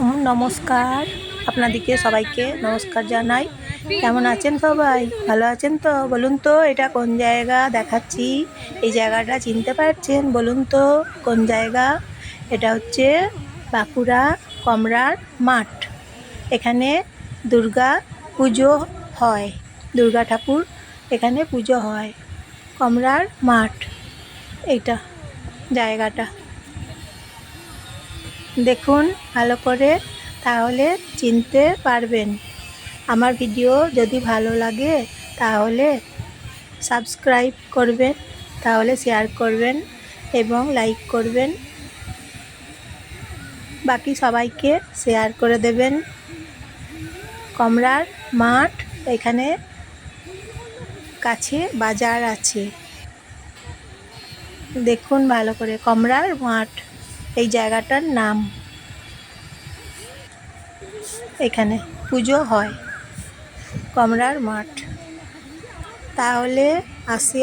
নম- নমস্কার। আপনাদেরকে সবাইকে নমস্কার জানাই। কেমন আছেন সবাই? ভালো আছেন তো? বলুন তো, এটা কোন জায়গা? দেখাচ্ছি। এই জায়গাটা চিনতে পারছেন? বলুন তো, কোন জায়গা? এটা হচ্ছে বাঁকুড়া কমরার মাঠ। এখানে দুর্গা পুজো হয়। দুর্গা ঠাকুর এখানে পুজো হয়। কমরার মাঠ। এইটা জায়গাটা। দেখুন ভালো করে, তাহলে চিনতে পারবেন। আমার ভিডিও যদি ভালো লাগে, তাহলে সাবস্ক্রাইব করবেন, তাহলে শেয়ার করবেন এবং লাইক করবেন। বাকি সবাইকে শেয়ার করে দেবেন। কমরার মাঠ এখানে কাছে বাজার আছে। দেখুন ভালো করে কমরার মাঠ। এই জায়গাটার নাম। এখানে পুজো হয়। কমরার মাঠ। তাহলে আসি